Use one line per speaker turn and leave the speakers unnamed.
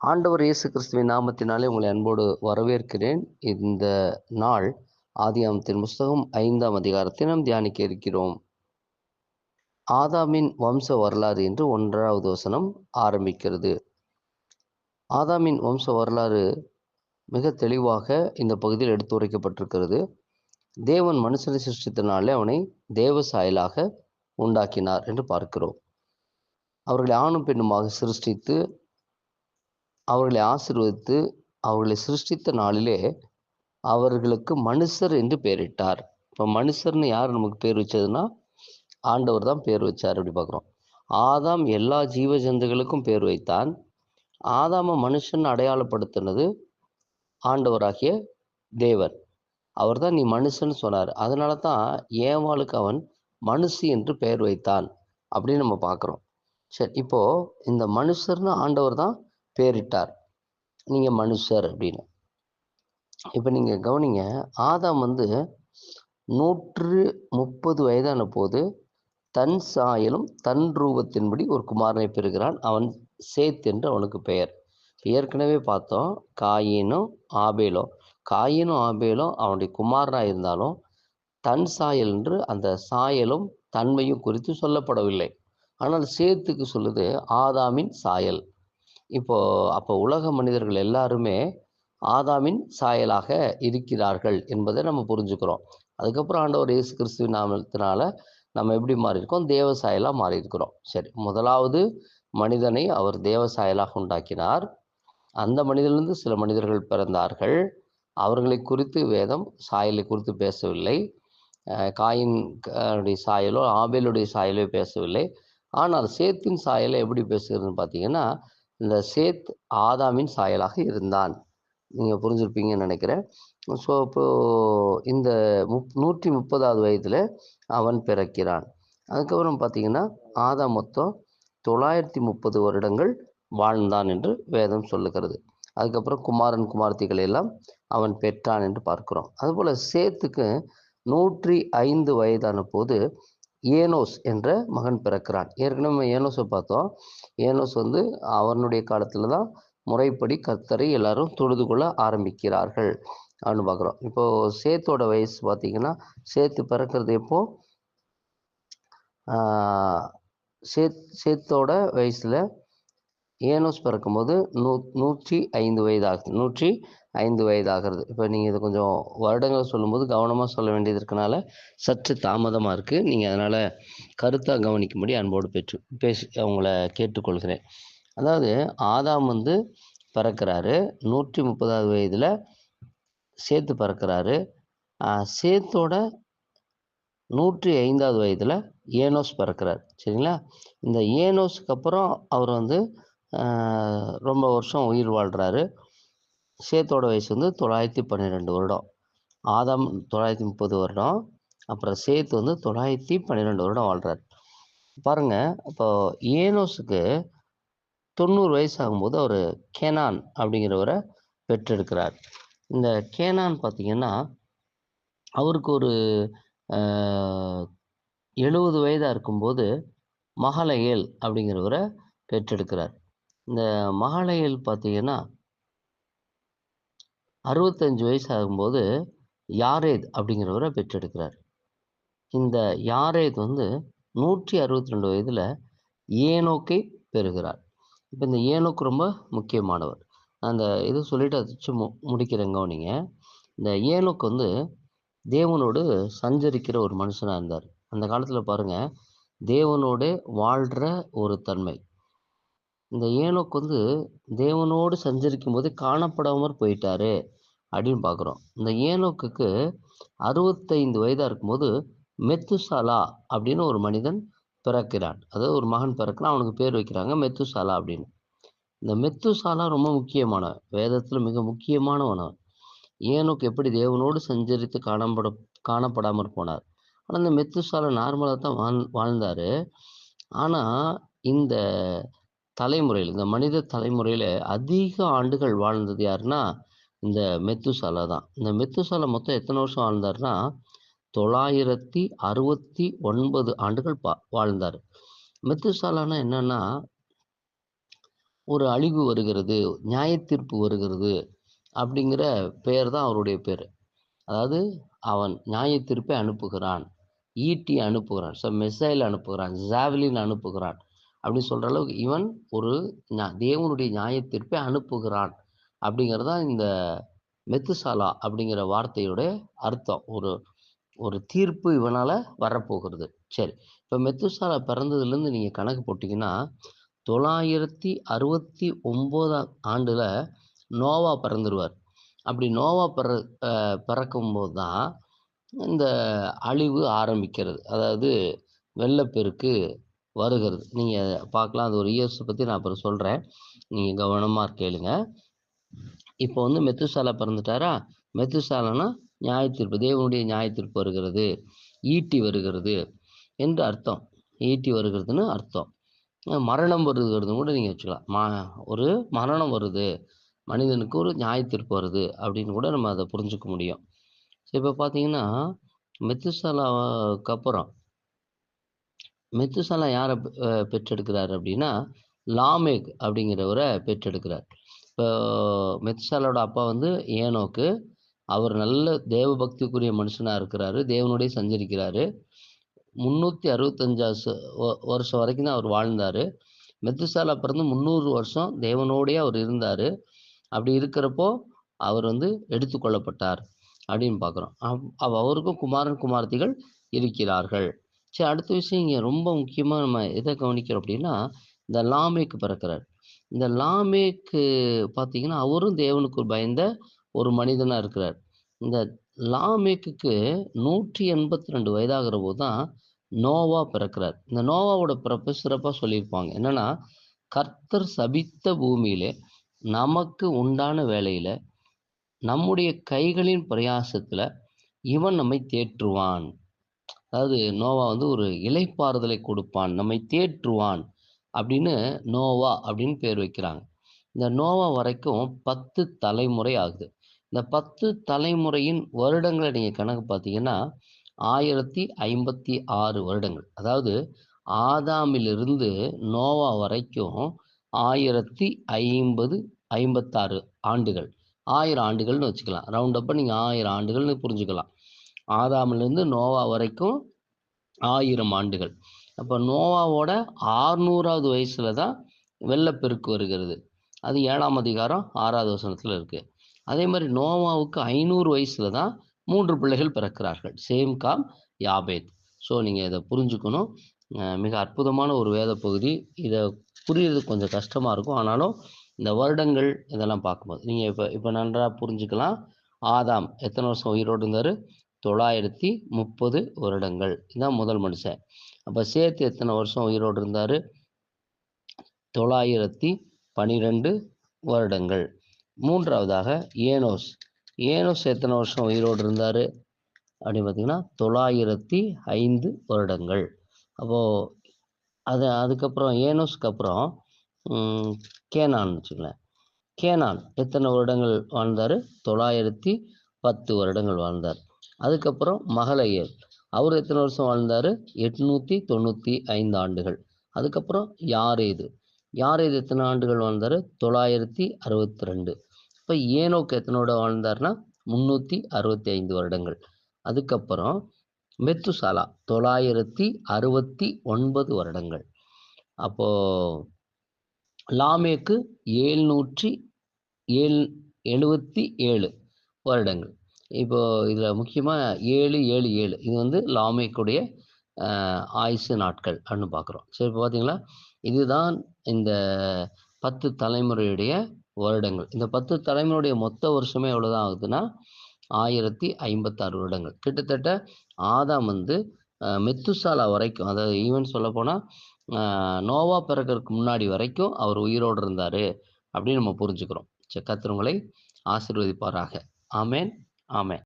ஆண்டவர் இயேசு கிறிஸ்துவின் நாமத்தினாலே உங்களை அன்போடு வரவேற்கிறேன். இந்த நாள் ஆதியாமத்தின் புஸ்தகம் ஐந்தாம் அதிகாரத்தை நாம் தியானிக்க இருக்கிறோம். ஆதாமின் வம்ச வரலாறு என்று ஒன்றாவது வசனம் ஆரம்பிக்கிறது. ஆதாமின் வம்ச வரலாறு மிக தெளிவாக இந்த பகுதியில் எடுத்துரைக்கப்பட்டிருக்கிறது தேவன் மனுஷனை சிருஷ்டித்தனாலே அவனை தேவ சாயலாக உண்டாக்கினார் என்று பார்க்கிறோம். அவர்களை ஆணும் பெண்ணுமாக சிருஷ்டித்து அவர்களை ஆசிர்வதித்து அவர்களை சிருஷ்டித்த நாளிலே அவர்களுக்கு மனுஷர் என்று பெயரிட்டார். இப்போ மனுஷர்னு யார் நமக்கு பேர் வச்சதுன்னா ஆண்டவர் தான் பேர் வச்சார் அப்படி பார்க்குறோம். ஆதாம் எல்லா ஜீவ ஜந்துகளுக்கும் பேர் வைத்தான். ஆதாம மனுஷன் அடையாளப்படுத்தினது ஆண்டவராகிய தேவன் அவர் தான் நீ மனுஷன் சொன்னார். அதனால தான் ஏவாளுக்கு அவன் மனுஷி என்று பெயர் வைத்தான் அப்படின்னு நம்ம பார்க்குறோம். சரி இப்போது இந்த மனுஷர்னு ஆண்டவர் தான் பேரிட்டார். நீங்கள் மனுஷர் அப்படின்னு. இப்போ நீங்கள் கவனிங்க ஆதாம் வந்து நூற்று முப்பது வயதான போது தன் சாயலும் தன் ரூபத்தின்படி ஒரு குமாரனை பெறுகிறான். அவன் சேத் என்று அவனுக்கு பெயர். ஏற்கனவே பார்த்தோம் காயினும் ஆபேலும் காயினும் ஆபேலும் அவனுடைய குமாரனாக இருந்தாலும் தன் சாயல் என்று அந்த சாயலும் தன்மையும் குறித்து சொல்லப்படவில்லை. ஆனால் சேத்துக்கு சொல்லுது ஆதாமின் சாயல். இப்போ அப்போ உலக மனிதர்கள் எல்லாருமே ஆதாமின் சாயலாக இருக்கிறார்கள் என்பதை நம்ம புரிஞ்சுக்கிறோம். அதுக்கப்புறம் ஆண்டவர் இயேசு கிறிஸ்துவின் நாமத்தினால நம்ம எப்படி மாறி இருக்கோம் தேவ சாயலாக மாறி இருக்கிறோம் சரி முதலாவது மனிதனை அவர் தேவ சாயலாக உண்டாக்கினார். அந்த மனிதனிலிருந்து சில மனிதர்கள் பிறந்தார்கள். அவர்களை குறித்து வேதம் சாயலை குறித்து பேசவில்லை. காயின் சாயலோ ஆபேலுடைய சாயலோ பேசவில்லை. ஆனால் சேத்தின் சாயலை எப்படி பேசுகிறதுன்னு பார்த்தீங்கன்னா இந்த சேத் ஆதாமின் சாயலாக இருந்தான். நீங்கள் புரிஞ்சிருப்பீங்கன்னு நினைக்கிறேன். ஸோ இப்போ இந்த முப் நூற்றி முப்பதாவது வயதில் அவன் பிறக்கிறான். அதுக்கப்புறம் பார்த்தீங்கன்னா ஆதாம் மொத்தம் தொள்ளாயிரத்தி முப்பது வருடங்கள் வாழ்ந்தான் என்று வேதம் சொல்லுகிறது. அதுக்கப்புறம் குமாரன் குமார்த்திகளை எல்லாம் அவன் பெற்றான் என்று பார்க்கிறோம். அதுபோல் சேத்துக்கு நூற்றி ஐந்து வயதான போது ஏனோஸ் என்ற மகன் பிறக்கிறான். ஏற்கனவே ஏனோஸை பார்த்தோம். ஏனோஸ் வந்து அவனுடைய காலத்தில் தான் முறைப்படி கர்த்தரை எல்லாரும் தொழுது கொள்ள ஆரம்பிக்கிறார்கள் அப்படின்னு பார்க்குறோம். இப்போ சேத்தோட வயசு பார்த்தீங்கன்னா சேத்து பிறக்கிறது எப்போ? சேத் சேத்தோட வயசில் ஏனோஸ் பிறக்கும்போது நூ நூற்றி ஐந்து வயதாகுது. நூற்றி ஐந்து வயதாகிறது. இப்போ நீங்கள் இதை கொஞ்சம் வருடங்கள் சொல்லும்போது கவனமாக சொல்ல வேண்டியது இருக்கனால சற்று தாமதமாக இருக்குது நீங்கள் அதனால் கருத்தாக கவனிக்கும்படி அன்போடு பெற்று பேசி அவங்கள கேட்டுக்கொள்கிறேன். அதாவது ஆதாம் வந்து பிறக்கிறாரு. நூற்றி முப்பதாவது வயதில் சேத்து பிறக்கிறாரு. சேத்தோட நூற்றி ஐந்தாவது வயதில் ஏனோஸ் பிறக்கிறார். சரிங்களா? இந்த ஏனோஸுக்கு அப்புறம் அவர் வந்து ரொம்ப வருஷம் உயிர் வாழ்கிறாரு சேத்தோட வயசு வந்து தொள்ளாயிரத்தி பன்னிரெண்டு வருடம். ஆதாம் தொள்ளாயிரத்தி முப்பது வருடம். அப்புறம் சேத்து வந்து தொள்ளாயிரத்தி பன்னிரெண்டு வருடம் வாழ்கிறார் பாருங்க இப்போ ஏனோஸுக்கு தொண்ணூறு வயசு ஆகும்போது அவர் கேனான் அப்படிங்கிறவரை பெற்றெடுக்கிறார் இந்த கேனான் பார்த்தீங்கன்னா அவருக்கு ஒரு எழுபது வயதாக இருக்கும்போது மகளயேல் அப்படிங்கிறவரை பெற்றெடுக்கிறார் இந்த மகளயேல் பார்த்தீங்கன்னா அறுபத்தஞ்சு வயசு ஆகும்போது யாரேத் அப்படிங்கிறவரை பெற்றெடுக்கிறார். இந்த யாரேத் வந்து நூற்றி அறுபத்தி ரெண்டு வயதில் ஏனோக்கை பெறுகிறார். இப்போ இந்த ஏனோக்கு ரொம்ப முக்கியமானவர். அந்த இது சொல்லிட்டு அதிச்சு மு முடிக்கிறேங்க கவனிங்க இந்த ஏனோக்கு வந்து தேவனோடு சஞ்சரிக்கிற ஒரு மனுஷனாக இருந்தார். அந்த காலத்தில் பாருங்கள் தேவனோடு வாழ்கிற ஒரு தன்மை. இந்த ஏனோக்கு வந்து தேவனோடு சஞ்சரிக்கும் போது காணப்படாமற் போயிட்டாரு அப்படின்னு பார்க்குறோம் இந்த ஏனோக்குக்கு அறுபத்தைந்து வயதாக இருக்கும்போது மெத்துசாலா அப்படின்னு ஒரு மனிதன் பிறக்கிறான். அதாவது ஒரு மகன் பிறக்கிறான் அவனுக்கு பேர் வைக்கிறாங்க மெத்துசாலா அப்படின்னு. இந்த மெத்துசாலா ரொம்ப முக்கியமான வேதத்தில் மிக முக்கியமானவனவன். ஏனோக்கு எப்படி தேவனோடு சஞ்சரித்து காணப்பட காணப்படாமற் போனார். ஆனால் இந்த மெத்துசாலா நார்மலாக தான் வாழ் வாழ்ந்தார். ஆனால் இந்த தலைமுறையில் இந்த மனித தலைமுறையில் அதிக ஆண்டுகள் வாழ்ந்தது யாருன்னா இந்த மெத்துசாலா தான். இந்த மெத்துசாலா மொத்தம் எத்தனை வருஷம் வாழ்ந்தார்னா தொள்ளாயிரத்தி அறுபத்தி ஒன்பது ஆண்டுகள் பா வாழ்ந்தார். மெத்துசாலானா என்னன்னா ஒரு அழிவு வருகிறது நியாயத்தீர்ப்பு வருகிறது அப்படிங்கிற பெயர் தான் அவருடைய பேர். அதாவது அவன் நியாயத்தீர்ப்பை அனுப்புகிறான் ஈட்டி அனுப்புகிறான் ஸோ மிசைல் அனுப்புகிறான் ஜாவலின் அனுப்புகிறான். அப்படின்னு சொல்கிற அளவுக்கு இவன் ஒரு தேவனுடைய நியாயத்தீர்ப்பை அனுப்புகிறான். அப்படிங்கிறது தான் இந்த மெத்துசாலா அப்படிங்கிற வார்த்தையோட அர்த்தம். ஒரு ஒரு தீர்ப்பு இவனால் வரப்போகிறது. சரி இப்போ மெத்துசாலா பிறந்ததுலேருந்து நீங்கள் கணக்கு போட்டிங்கன்னா தொள்ளாயிரத்தி அறுபத்தி ஒம்போதாம் ஆண்டில் நோவா பிறந்துருவார். அப்படி நோவா பிற பிறக்கும்போது தான் இந்த அழிவு ஆரம்பிக்கிறது. அதாவது வெள்ளப்பெருக்கு வருகிறது. நீங்கள் பார்க்கலாம். அது ஒரு இயர்ஸை பற்றி நான் அப்புறம் சொல்கிறேன் நீங்கள் கவனமாக கேளுங்க. இப்போ வந்து மெத்துசாலா பிறந்துட்டாரா? மெத்துசாலனா நியாய தீர்ப்பு தேவனுடைய நியாயத்தீர்ப்பு வருகிறது. ஈட்டி வருகிறது என்று அர்த்தம். ஈட்டி வருகிறதுன்னு அர்த்தம். மரணம் வருகிறதுன்னு கூட நீங்கள் வச்சுக்கலாம். மா ஒரு மரணம் வருது. மனிதனுக்கு ஒரு நியாயத்தீர்ப்பு வருது அப்படின்னு கூட நம்ம அதை புரிஞ்சுக்க முடியும். ஸோ இப்போ பார்த்தீங்கன்னா மெத்துசாலாவுக்கு அப்புறம் மெத்துசாலா யாரை பெற்றெடுக்கிறார் அப்படின்னா லாமேக் அப்படிங்கிறவரை பெற்றெடுக்கிறார். இப்போ மெத்துசாலோட அப்பா வந்து ஏனோக்கு அவர் நல்ல தேவ பக்திக்குரிய மனுஷனாக இருக்கிறாரு தேவனுடைய சஞ்சரிக்கிறாரு. முந்நூற்றி அறுபத்தஞ்சாசு வருஷம் வரைக்கும் தான் அவர் வாழ்ந்தார். மெத்துசாலா பிறந்து முந்நூறு வருஷம் தேவனோடையே அவர் இருந்தார். அப்படி இருக்கிறப்போ அவர் வந்து எடுத்துக்கொள்ளப்பட்டார் அப்படின்னு பார்க்குறோம். அவ் அவருக்கும் குமாரன் குமார்த்திகள் இருக்கிறார்கள். சரி அடுத்த விஷயம் இங்கே ரொம்ப முக்கியமாக நம்ம எதை கவனிக்கிறோம் அப்படின்னா இந்த லாமேக்கு பிறக்கிறார். இந்த லாமேக்கு பார்த்தீங்கன்னா அவரும் தேவனுக்கு பயந்த ஒரு மனிதனாக இருக்கிறார். இந்த லாமேக்குக்கு நூற்றி எண்பத்தி ரெண்டு வயதாகிற போது தான் நோவா பிறக்கிறார். இந்த நோவாவோட பிறப்பு சிறப்பாக சொல்லியிருப்பாங்க. என்னன்னா கர்த்தர் சபித்த பூமியிலே நமக்கு உண்டான வேலையில் நம்முடைய கைகளின் பிரயாசத்தில் இவன் நம்மை தேற்றுவான். அதாவது நோவா வந்து ஒரு இலைப்பாறுதலை கொடுப்பான் நம்மை தேற்றுவான் அப்படின்னு நோவா அப்படின்னு பேர் வைக்கிறாங்க. இந்த நோவா வரைக்கும் பத்து தலைமுறை ஆகுது. இந்த பத்து தலைமுறையின் வருடங்களை நீங்கள் கணக்கு பார்த்தீங்கன்னா ஆயிரத்தி ஐம்பத்தி ஆறு வருடங்கள். அதாவது ஆதாமிலிருந்து நோவா வரைக்கும் ஆயிரத்தி ஐம்பது ஐம்பத்தாறு ஆண்டுகள். ஆயிரம் ஆண்டுகள்னு வச்சுக்கலாம். ரவுண்ட் அப்போ நீங்கள் ஆயிரம் ஆண்டுகள்னு புரிஞ்சுக்கலாம். ஆதாமிலிருந்து நோவா வரைக்கும் ஆயிரம் ஆண்டுகள். அப்போ நோவாவோட ஆறுநூறாவது வயசுல தான் வெள்ளப்பெருக்கு வருகிறது. அது ஏழாம் அதிகாரம் ஆறாவது வசனத்தில் இருக்கு. அதே மாதிரி நோவாவுக்கு ஐநூறு வயசுல தான் மூன்று பிள்ளைகள் பிறக்கிறார்கள். Shem Ham Japheth. ஸோ நீங்கள் இதை புரிஞ்சுக்கணும். மிக அற்புதமான ஒரு வேத பகுதி. இதை புரியுறது கொஞ்சம் கஷ்டமாக இருக்கும். ஆனாலும் இந்த வருடங்கள் இதெல்லாம் பார்க்கும்போது. நீங்கள் இப்போ இப்போ நன்றாக புரிஞ்சுக்கலாம். ஆதாம் எத்தனை வருஷம் உயிரோடு இருந்தார்? தொள்ளாயிரத்தி முப்பது வருடங்கள். இதான் முதல் மனுஷன். அப்போ சேத்து எத்தனை வருஷம் உயிரோடு இருந்தார்? தொள்ளாயிரத்தி பனிரெண்டு வருடங்கள். மூன்றாவதாக ஏனோஸ். ஏனோஸ் எத்தனை வருஷம் உயிரோடு இருந்தார்? அப்படின்னு பார்த்தீங்கன்னா தொள்ளாயிரத்தி ஐந்து வருடங்கள். அப்போது அது அதுக்கப்புறம் ஏனோஸ்க்கு அப்புறம் கேனான்னு வச்சுக்கலேன் கேனான் எத்தனை வருடங்கள் வாழ்ந்தார்? தொள்ளாயிரத்தி பத்து வருடங்கள் வாழ்ந்தார். அதுக்கப்புறம் மகளையர் அவர் எத்தனை வருஷம் வாழ்ந்தார்? எட்நூற்றி தொண்ணூற்றி ஐந்து ஆண்டுகள். அதுக்கப்புறம் யாரேது. யாரேது எத்தனை ஆண்டுகள் வாழ்ந்தார்? தொள்ளாயிரத்தி அறுபத்தி ரெண்டு. இப்போ ஏனோக்கு எத்தனோட வாழ்ந்தார்னா முந்நூற்றி அறுபத்தி ஐந்து வருடங்கள். அதுக்கப்புறம் மெத்துசாலா தொள்ளாயிரத்தி அறுபத்தி ஒன்பது வருடங்கள். அப்போது லாமேக்கு ஏழ்நூற்றி ஏழ் எழுபத்தி ஏழு வருடங்கள். இப்போ இதில் முக்கியமாக ஏழு ஏழு ஏழு. இது வந்து லாமைக்குடைய ஆயுசு நாட்கள் அப்படின்னு பார்க்குறோம் சரி இப்போ பார்த்தீங்களா இதுதான் இந்த பத்து தலைமுறையுடைய வருடங்கள். இந்த பத்து தலைமுறையுடைய மொத்த வருஷமே எவ்வளோதான் ஆகுதுன்னா ஆயிரத்தி ஐம்பத்தாறு வருடங்கள். கிட்டத்தட்ட ஆதாம் வந்து மெத்துசாலா வரைக்கும் அதாவது ஈவன் சொல்லப்போனால் நோவா பிறக்கறதுக்கு முன்னாடி வரைக்கும் அவர் உயிரோடு இருந்தார் அப்படின்னு நம்ம புரிஞ்சுக்கிறோம். சரி கர்த்தர் ஆசீர்வதிப்பாராக. ஆமேன். ஆமேன்